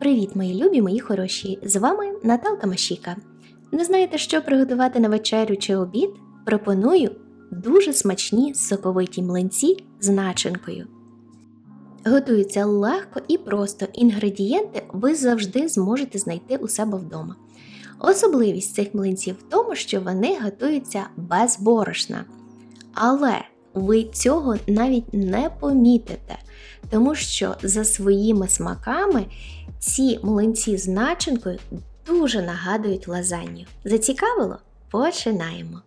Привіт, мої любі, мої хороші! З вами Наталка Машіка. Не знаєте, що приготувати на вечерю чи обід? Пропоную дуже смачні соковиті млинці з начинкою. Готуються легко і просто. Інгредієнти ви завжди зможете знайти у себе вдома. Особливість цих млинців в тому, що вони готуються без борошна. Але ви цього навіть не помітите, тому що за своїми смаками ці млинці з начинкою дуже нагадують лазанью. Зацікавило? Починаємо!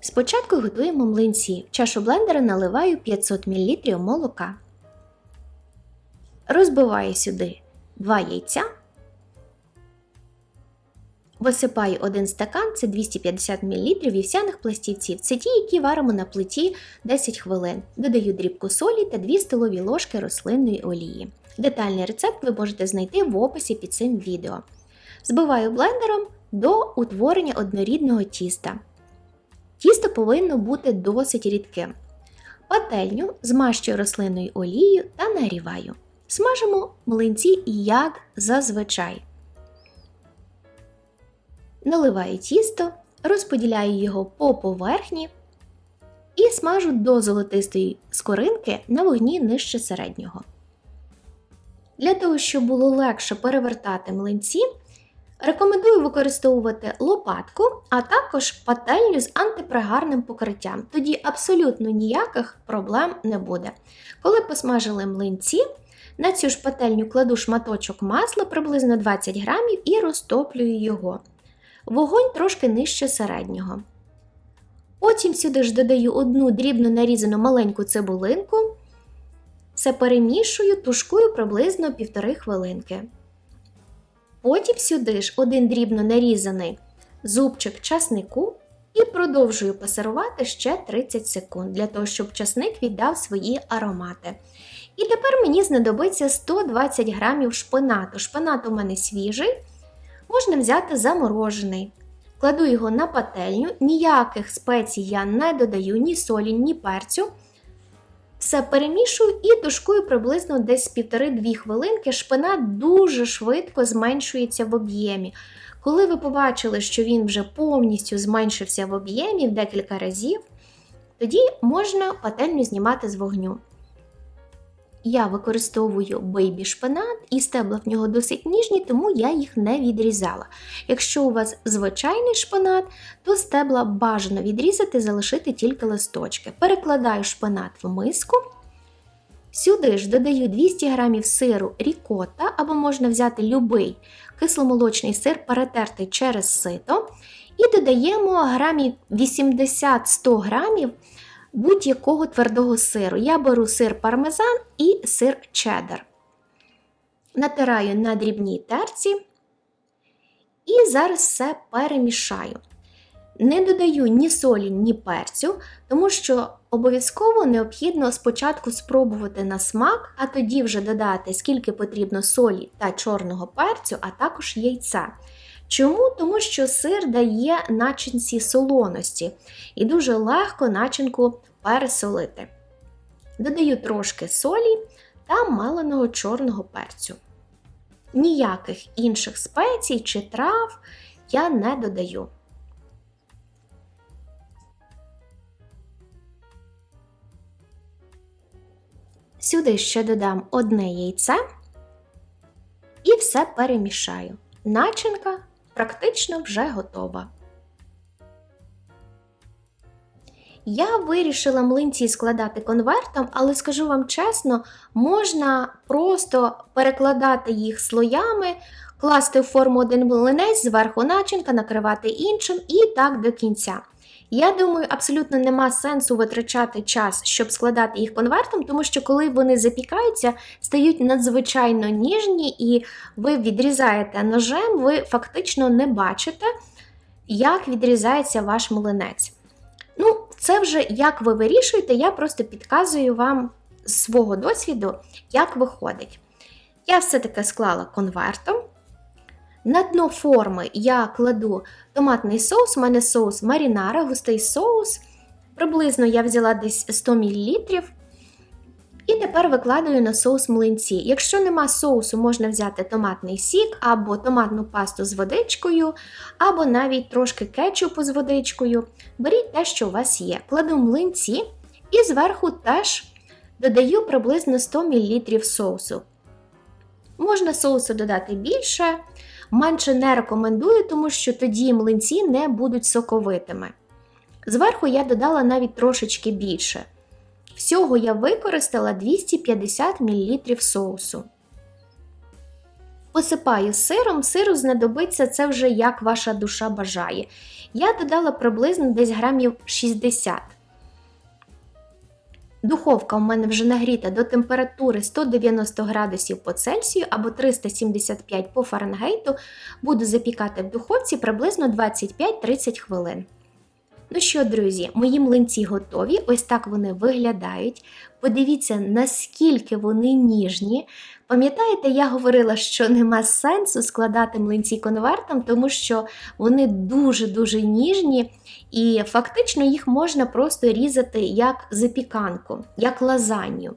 Спочатку готуємо млинці. В чашу блендера наливаю 500 мл молока. Розбиваю сюди 2 яйця. Висипаю 1 стакан, це 250 мл вівсяних пластівців. Це ті, які варимо на плиті 10 хвилин. Додаю дрібку солі та 2 столові ложки рослинної олії. Детальний рецепт ви можете знайти в описі під цим відео. Збиваю блендером до утворення однорідного тіста. Тісто повинно бути досить рідким. Пательню змащую рослинною олією та нагріваю. Смажимо млинці як зазвичай. Наливаю тісто, розподіляю його по поверхні і смажу до золотистої скоринки на вогні нижче середнього. Для того, щоб було легше перевертати млинці, рекомендую використовувати лопатку, а також пательню з антипригарним покриттям. Тоді абсолютно ніяких проблем не буде. Коли посмажили млинці, на цю ж пательню кладу шматочок масла приблизно 20 грамів і розтоплюю його. Вогонь трошки нижче середнього. Потім сюди ж додаю одну дрібно нарізану маленьку цибулинку. Все перемішую, тушкую приблизно 1,5 хвилинки. Потім сюди ж один дрібно нарізаний зубчик часнику і продовжую пасирувати ще 30 секунд, для того, щоб часник віддав свої аромати. І тепер мені знадобиться 120 грамів шпинату. Шпинат у мене свіжий, можна взяти заморожений. Кладу його на пательню, ніяких спецій я не додаю, ні солі, ні перцю. Все перемішую і тушкую приблизно десь 1,5-2 хвилинки. Шпинат дуже швидко зменшується в об'ємі. Коли ви побачили, що він вже повністю зменшився в об'ємі в декілька разів, тоді можна пательню знімати з вогню. Я використовую бейбі шпинат і стебла в нього досить ніжні, тому я їх не відрізала. Якщо у вас звичайний шпинат, то стебла бажано відрізати, залишити тільки листочки. Перекладаю шпинат в миску. Сюди ж додаю 200 г сиру рікота, або можна взяти любий кисломолочний сир, перетертий через сито. І додаємо грамів 80-100 грамів будь-якого твердого сиру. Я беру сир пармезан і сир чеддер. Натираю на дрібній терці і зараз все перемішаю. Не додаю ні солі, ні перцю, тому що обов'язково необхідно спочатку спробувати на смак, а тоді вже додати, скільки потрібно солі та чорного перцю, а також яйця. Чому? Тому що сир дає начинці солоності і дуже легко начинку пересолити. Додаю трошки солі та маленого чорного перцю. Ніяких інших спецій чи трав я не додаю. Сюди ще додам одне яйце і все перемішаю. Начинка практично вже готова. Я вирішила млинці складати конвертом, але скажу вам чесно, можна просто перекладати їх слоями, класти в форму один млинець, зверху начинка, накривати іншим і так до кінця. Я думаю, абсолютно нема сенсу витрачати час, щоб складати їх конвертом, тому що коли вони запікаються, стають надзвичайно ніжні, і ви відрізаєте ножем, ви фактично не бачите, як відрізається ваш млинець. Ну, це вже як ви вирішуєте, я просто підказую вам з свого досвіду, як виходить. Я все-таки склала конвертом. На дно форми я кладу томатний соус, у мене соус марінара, густий соус. Приблизно я взяла десь 100 мл. І тепер викладаю на соус млинці. Якщо нема соусу, можна взяти томатний сік або томатну пасту з водичкою, або навіть трошки кетчупу з водичкою. Беріть те, що у вас є. Кладу млинці і зверху теж додаю приблизно 100 мл соусу. Можна соусу додати більше, менше не рекомендую, тому що тоді млинці не будуть соковитими. Зверху я додала навіть трошечки більше. Всього я використала 250 мл соусу. Посипаю сиром, сиру знадобиться це вже як ваша душа бажає. Я додала приблизно десь грамів 60. Духовка у мене вже нагріта до температури 190 градусів по Цельсію або 375 по Фаренгейту. Буду запікати в духовці приблизно 25-30 хвилин. Ну що, друзі, мої млинці готові, ось так вони виглядають. Подивіться, наскільки вони ніжні. Пам'ятаєте, я говорила, що нема сенсу складати млинці конвертом, тому що вони дуже-дуже ніжні, і фактично їх можна просто різати як запіканку, як лазанью.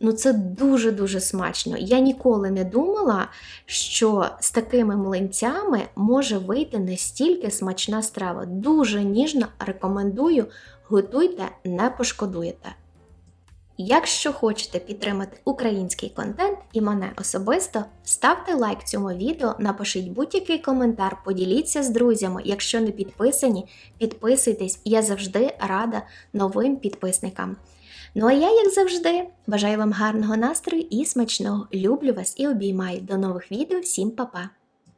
Ну, це дуже-дуже смачно. Я ніколи не думала, що з такими млинцями може вийти настільки смачна страва. Дуже ніжно рекомендую, готуйте, не пошкодуєте. Якщо хочете підтримати український контент і мене особисто, ставте лайк цьому відео, напишіть будь-який коментар, поділіться з друзями. Якщо не підписані, підписуйтесь, я завжди рада новим підписникам. Ну а я, як завжди, бажаю вам гарного настрою і смачного. Люблю вас і обіймаю. До нових відео, всім па-па!